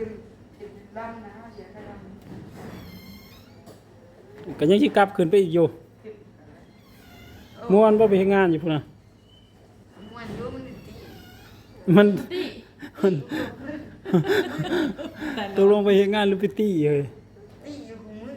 ขึ้นขึ้นลำนะเสียกระลำก็ยังสิกลับขึ้นไปอีกอยู่ขึ้นม่วนบ่ไปเฮ็ดงานอยู่พุ่นน่ะม่วนอยู่มันตีมันดิมันตกลงไปเฮ็ดงานหรือไปตี้เอ้ยตีอยู่ของมือ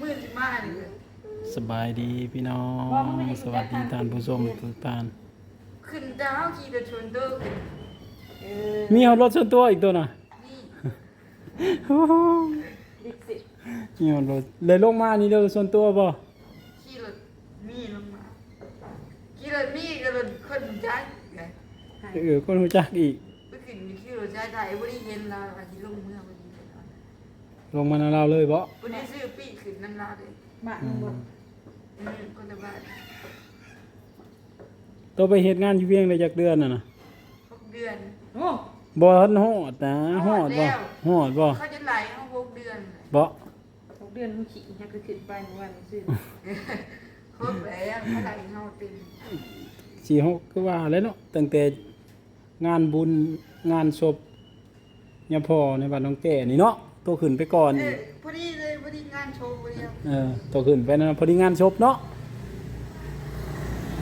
มือสิมาเลยสบายดีพี่น้อง สวัสดีท่านผู้ชมทุกท่านขึ้นดาวขี่รถชนเด้อขึ้นเออมีเอารถส่วนตัวอีกตัวน่ะ นี่โอ้โหดิสิมีเอารถเลยลงมานี่เด้อส่วนตัวบ่ขี่รถมีลงมาขี่รถมีก็รถคนจักไงเออคนรู้จักอีกไปขึ้นขี่รถจักได้บ่ได้เห็นเราอาจสิลงเมืองบ่ดีเลยเนาลงมานาเราเลยบ่บ่ได้ซื้อปีขึ้นนั่นลาเลยบ้านมึงบ่อืมคนละบ้านตัวไปเฮ็ดงานอยู่เวียงได้จักเดือนน่ะนะหกเดือนโอ้ บ่ทันฮอดนะฮอดบ่ฮอดบ่เขาจะไหลเอาหกเดือนเลยบ่หกเดือนมึงขี่ยังก็ขึ้นไปเมื่อวานนี้ซื้อครบแล้วเขาไหลเฮาเต็มสี่หกก็ว่าแล้วเนาะตั้งแต่งานบุญงานศพยาพ่อในบ้านน้องแก่นี่เนาะตัวขึ้นไปก่อนเออีอกพอดีเลยพอดีงานโชว์พอดีครับเออตัวขึ้นไปนะพอดีงานศพเนาะ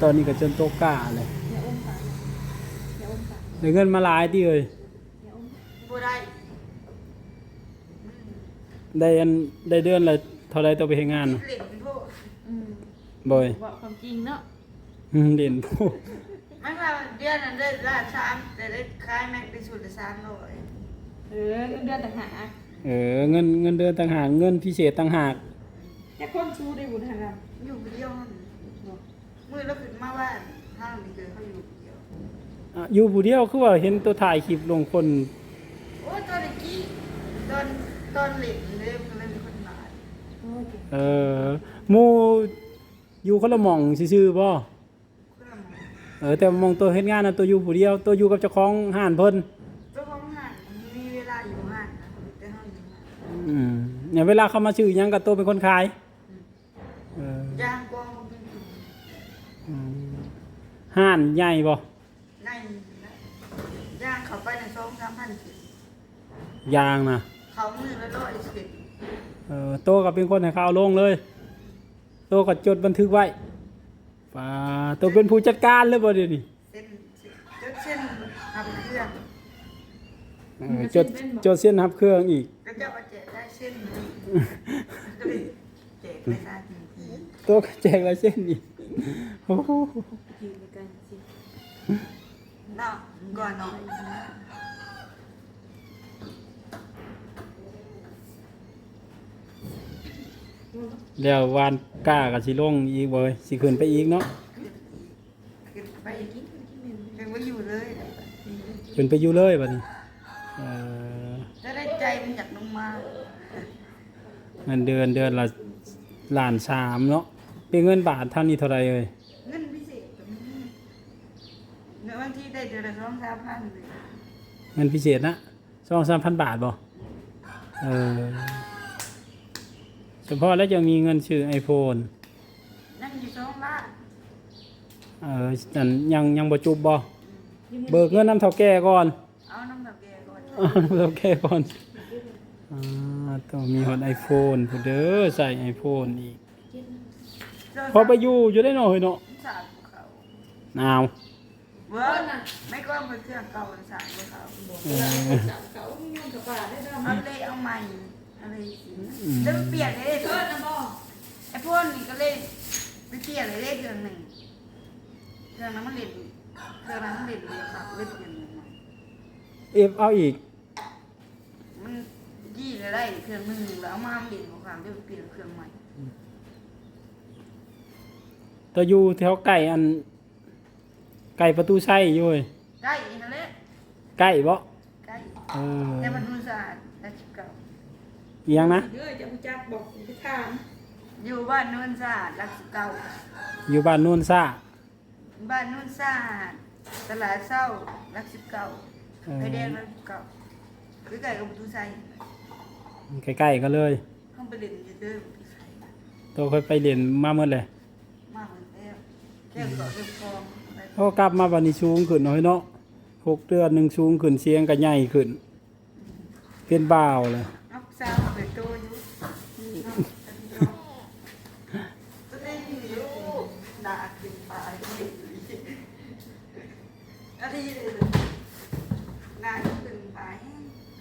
ตอนนี้ก็จนโตกล้าเลยอย่าอมปากอย่าอมปากได้เงินมาหลายที่เอ้ยอย่าอม บ่ได้ได้อันได้เดือนละเท่าไรตัวไปเฮ็ดงานเหน่ะล่นพวกอืมบ่อยบอกความจริงเนาะอืมเด่นผู้มันว่าเดือนนั้นได้ละสามแต่ได้ขายแม็กได้สุดละสามร้อยเออเงินเดือนต่างหากเออเงินเงินเดือนต่างหากเงินพิเศษต่างหากแต่คนชูได้บุญทางนั้นอยู่คนเดียวหั่นมือเราขึ้นมาบ้านห้างนี่คือเขาอยู่คนเดียว อะอยู่ผู้เดียวคือว่าเห็นตัวถ่ายคลิปลงคน โอ้ยตอนเมื่อกี้ตอนตอนเหล่นเลยมันเลยมีคนมาโอ้ยเออหมู่อยู่คนละหม่องซื่อๆบ่คนละหมอเออแต่หมองตัวเฮ็ดงานน่ะตัวอยู่ผู้เดียวตัวอยู่กับเจ้าของห้านเพิ่นเจ้าของห้างมีเวลาอยู่ห้างนะแต่ห้างอยู่ห้างอืมเนี่ยเวลาเขามาซื้อหยังก็ตัวเป็นคนขายเออย่างกองมันเป็นอยู่อืมห้านใหญ่บ่ในนะย่างเขาไปในสองสามพันสิ ยางน่ะเขามือละร้อยสิบเออตัวก็เป็นคนให้เขาเอาลงเลยตัวก็จดบันทึกไว้ป้าตัวเป็นผู้จัดการเลยบ่เดี๋ยวนี้เส้นเส้นเส้นทำเครื่องเออจดจดเส้นทับเครื่องอีกก็จะมาแจกได้เส้นหนึ่งก็เลยแจกไปซะทีทีตัวก็แจกลายเส้นอีกโอ้โห ยืนด้วยกันสิเนาะก่อนเนาะ แล้ววานกล้ากับสิลงอีกเบยสิขึ้นไปอีกเนาะขึ้นไปกินขึ้นไปอยู่เลยขึ้นไปอยู่เลยบัดนี้เออจะได้ใจมันอยากลงมาเงินเดือนเดือนละล้านสามเนาะเป็นเงินบาทเท่านี้เท่าไรเอ่ยเงินพิเศษก็มีเงินบางทีได้เดือนละสองสามพันเลยเงินพิเศษนะสองสามพันบาทบ่เออ เฉพาะแล้วยังมีเงินซื้อไอโฟนนั่งอยู่สองล้านเอออันยังยังบ่จุบบ่เบิกเงินน้ำเท่าแก่ก่อนเอาน้ำตาแกก่อนเอาน้ำเท่าแก่ก่อนอ่าต้องมีฮอตไอโฟนผู้เด้อใส่ไอโฟนอีกพอไปอยู่อยู่ได้หน่อยเนาะสามภูเขาหนาว เวิร์ดไม่ก็เป็นเครื่องเก่าสามภูเขาเออจับเขาไม่ยอมกับป่าได้เด้อเอาเลยเอาใหม่ อะไรสิแล้วมันเปลี่ยนเลยเกิดนะบ่ไอ้พวกนี้ก็เลยไปเปลี่ยนเลยเลขเครื่องหนึ่งเครื่องนั้นมันเล่นเครื่องนั้นมันเล่นเลยค่ะเล่นเครื่องหนึ่งใหม่เอฟเอาอีก มันยี่เลยได้เครื่องหนึ่งแล้วเอามาเล่นของความเดี๋ยวเปลี่ยนเครื่องใหม่ตัวอยู่แถวไก่อัน ไก่ประตูไส้อยู่เว้ยใกล้อีกนั่นแหละใกล้บ่ใกล้เออแต่มันดูสะอาดและชิบเก่า อีหยังนะ เด้อจะรู้จักบอกไปถามอยู่บ้านนู่นสะอาดรักสิบเก่าอยู่บ้านโน่นซ่า บ้านนู่นสะอาดตลาดเศร้ารักสิบเก่าเออไฟแดงรักสิบเก่าคือไก่กับประตูไซใกล้ๆกันเลยห้องไปเล่นอยู่เด้อประตูไซตัวค่อยไปเรียนมาเมื่อไหร่มาเหมือนแล้วแค่เกาะเรืฟองไปพอกลับมาบัดนี้สูงขึ้นหน่อยเนาะหกเดือนหนึ่งสูงขึ้นเสียงก็ใหญ่ขึ้นเป็นบ่าวเลย นักสาวเป็นตัวอยู่ตัวเองอยู่ ด่าขึ้นไปอะไรเลยด่าขึ้นไป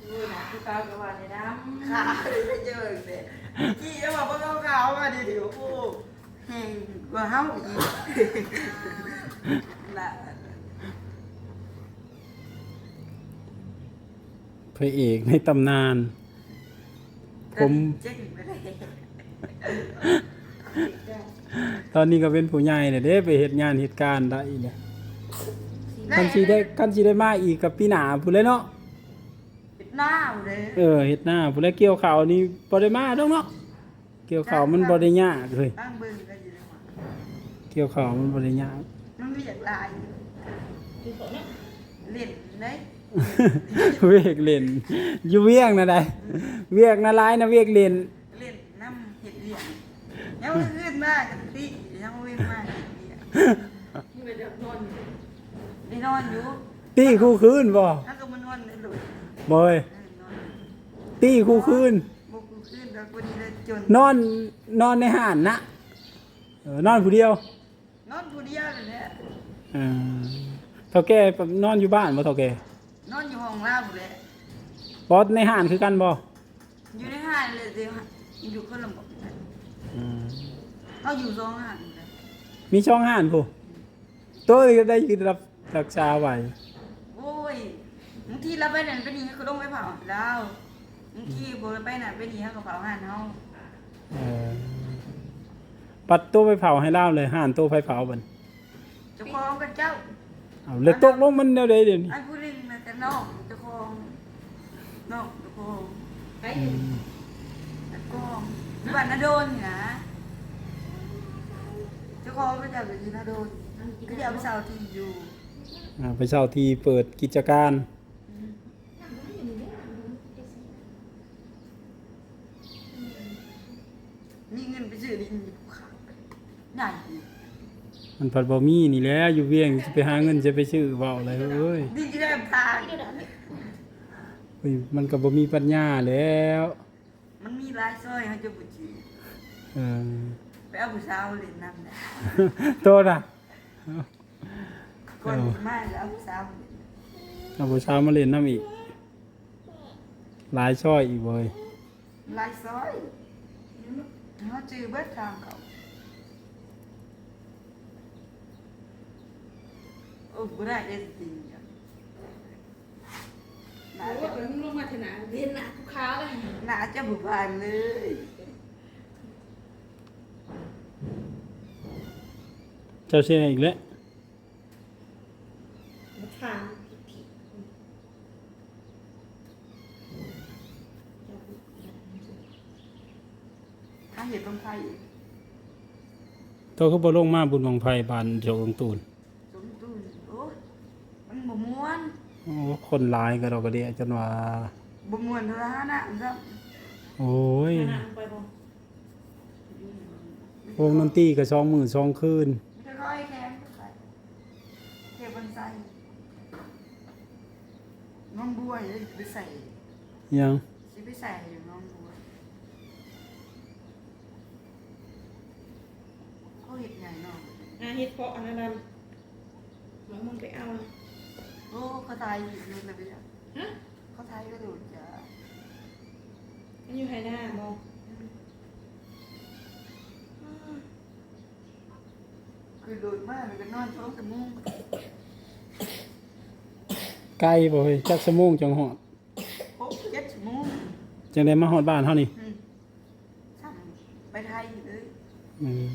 ดูนะผู้สากับว่าในน้ำขาเลยไม่เจอเลยกี่จะบอกว่าเขาขาวมาดิเดี๋ยวกูแห้งกว่าเฮาอีกละพระเอกในตำนาน ผมเจ๊งไปเลย ตอนนี้ก็เป็นผู้ใหญ่เนี่ยเด้ไปเฮ็ดงานเหตุการณ์ได้เนี่ยคันสิได้คันสิได้มาอีกกับปีหน้าพุ่นเลยเนาะหน้าเลยเออเฮ็ดหน้าพุ่นแล้วเกี่ยวข้าวนี่บ่ได้มาดอกเนาะเกี่ยวข้าวมันบ่ได้ยากเลยตั้งเบิ่งก็อยู่ในหัวเกี่ยวข้าวมันบ่ได้ยากมันมีอย่างไรคือเขาเนี่ยเล่นเลยเวียกเล่นอยู่เวียงนะได้เวียกนะหลายนะเวียกเล่นเล่นน้ำเห็ดเหลี่ยม ยังไม่ขึ้นมากกันที่ยังไม่มากเห็ดเหลี่ยมที่ไปเดือดนอนอยู่ได้นอนอยู่ตี้คู่คืนบ่ถ้าก็มันนอนในหลุดเอ้ยตี้คู่คืนบุกขึ้นแล้วพอดีเลยจนนอนนอนในห้านนะเออนอนผู้เดียวนอนผู้เดียวเลยเนี่ยเออเท่าแก่นอนอยู่บ้านบ่เท่าแก่นอนอยู่ห้องล่างเลยบ่ในห้านคือกันบ่อยู่ในห้างเลยเดียวอยู่คนละบอกอืม เขาอยู่สองห้างเลยมีช่องห้านผู้ตัวก็ได้ยืนรับรักษาไว้โอ้ยบางทีเราไปนั่นไปนี่เขาต้องไปเผาแล้วบางทีโบเราไปนั่นไปนี่เขาก็เผาห้านเขาเออปัดตัวไปเผาให้เล่าเลยห้านตัวไฟเผาบันเจ้าของกับเจ้า เอาเลยตกลงมันแนวใดเดี๋ยวนี้ ไอ้ผู้เล่นมาแต่นอกเจ้าของนอกเจ้าของไปอืม เจ้าของอยู่บ้านนาโดนนี่นะเจ้าข องก็จะไปที่นาโดนก็จะเอาไปเช่าที่อยู่อ่าไปเช่าที่เปิดกิจการมีเงินไปซื้อดินอยู่ขายใหญ่มันผัดบะมี่นี่แหล้วอยู่เวียงจะไปหาเงินจะไปซื้อเบาอะไรเอ้ยดินที่ได้ทางเฮ้ยมันก็บ่มีปัญญาแล้ว มันมีลายสร้อยเขาจะบุจีเออ ไปเอาผู้สาวเล่นน้ำเนี่ยโตน่ะก่อนมาแล้วเอาผู้สาวเล่นเอาผู้ชายมาเล่นน้ำอีก หลายช่อยอีกเว้ยลายสร้อยเขาจือเบิดทางเขาโอ้กูได้เอสตีอะน่าโอ้จะยมึงลงมาเถอะนะเรียนหนักทุกคราวเลยน่าจะบุบานเลย เจ้าเชื่ออีกแล้วมาทานถ้าเห็นต้องไทยโตก็บ่ลงมาบุญบังไฟบานโจงตูนสมดุลโอ้ยมันบ่ม่วนโอ้คนหลายก็ดอกกระเดียจนว่า บ่ม่วนเท่าไหร่นะครับโอ้ยขนาดไปบ่วงดนตรีก็สองมื้อสองคืนจะ ร้อยแค้นไปเก็บบันไซน้องบัวอย่าไปใส่ยังสิไปใส่อยู่น้องบัวเขาเห็ดใหญ่เนาะอะเฮ็ดเพาะอันนั้นนะหมอมึงไปเอานะโอ้เขาตายอยู่เลยนะพี่อะฮะเขาตายก็โดดจ้ะมันอยู่ไหหน้าบ่ คือโดดมากเลยก็นอนท้องกระมุ้งไกลบ่เฮ้ยจักชั่วโมงจังฮอดโอ้เจ็ดชั่วโมงจังได้มาฮอดบ้านเฮานี่อืมสั่งไปไทยเลยอืม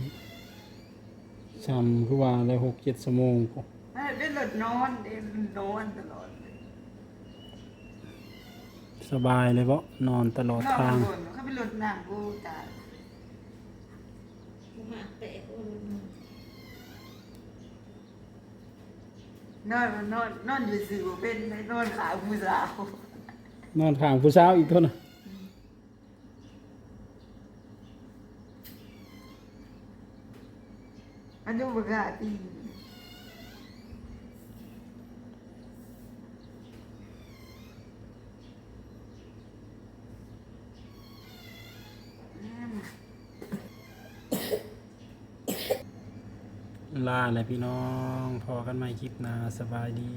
ช้ำคือว่าได้6 7ชั่วโมงพอไม่ได้หลดนอนเดินนอนตลอดเลยสบายเลยบ่นอนตลอดนอนทาง บนเขาไปหลดน้ำกูตายมึงหาแตะโอ้ย นอนนอนนอนอยู่สื่อบ่เป็นเลยนอนขาผู้สาวนอนข้างผู้สาวอีกเท่าน่ะอันนี้บกล้าตี ลาและพี่น้อง พอกันใหม่คลิปหน้าสบายดี